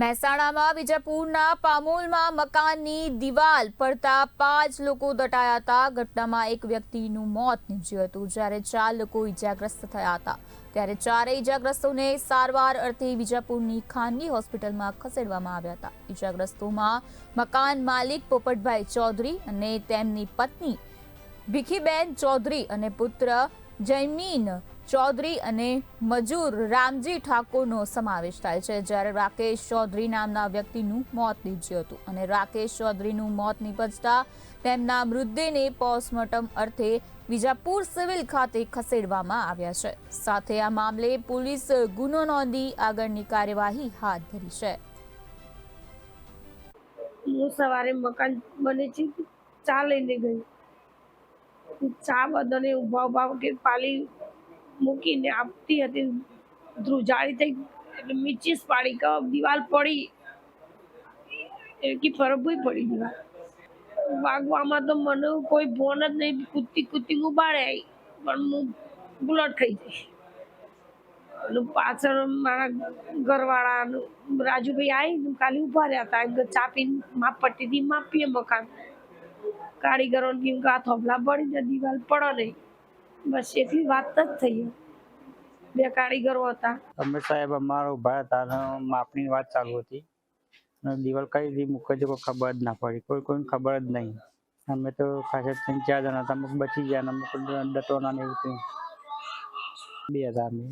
મહેસાણામાં, વિજાપુરના પામોલમાં મકાનની દિવાલ પડતા પાંચ લોકો દટાયા હતા ઘટનામાં એક વ્યક્તિનું મોત નીપજ્યું હતું. જ્યારે ચાર લોકો ઈજાગ્રસ્ત થયા હતા. ત્યારે ચારે ઈજાગ્રસ્તોને સારવાર અર્થે વિજાપુરની ખાનગી હોસ્પિટલમાં ખસેડવામાં આવ્યા હતા. ઈજાગ્રસ્તોમાં મકાન માલિક પોપટભાઈ ચૌધરી અને તેમની પત્ની ભીખીબેન ચૌધરી અને પુત્ર જયમીન ચૌધરી અને મજૂર રામજી ઠાકોરનો સમાવેશ થાય છે. જ્યારે રાકેશ ચૌધરી નામના વ્યક્તિનું મોત નીપજ્યું હતું અને રાકેશ ચૌધરીનું મોત નીપજતા તેમના મૃતદેહને પોસ્ટમોર્ટમ અર્થે વિજાપુર સિવિલ ખાતે ખસેડવામાં આવ્યા છે. સાથે આ મામલે પોલીસ ગુનો નોંધી આગળની કાર્યવાહી હાથ ધરી છે. હું સવારે મકાન બને છે ચા લઈને ગઈ. ચા બધાને ઊભા ઊભા કે પાલી મૂકીને આપતી હતી. ધ્રુજાળી થઈ એટલે મીચીસ પાડી કે દિવાલ પડી. એકી ફરક પડી દિવાલ વાગવામાં તો મને કોઈ ફોન જ નહીં, કૂદતી કૂદતી ઉબાડે આવી પણ હું બુલેટ થઈ જઈશ. અને પાછળ મારા ઘરવાળા રાજુભાઈ આવી કાલે ઊભા રહ્યા હતા. એમ કે ચા માપ પટ્ટીથી માપીએ મકાન. કારીગરો કેમ કે આ થોભલા પડી જાય દિવાલ પડો નહીં. બસ, એટલી વાત જ થઈ. બે કારીગરો હતા. અમે સાહેબ, અમારો ઊભા હતા માપની વાત ચાલુ હતી. દિવાલ કઈ રીતે મૂકે છે, કોઈ ખબર જ ના પડી. કોઈ કોઈને ખબર જ નહીં. અમે તો ખાસ ત્રણ ચાર જણા હતા અમુક બચી ગયા અમુક ડટોના ને એવું થયું. બે હતા અમે.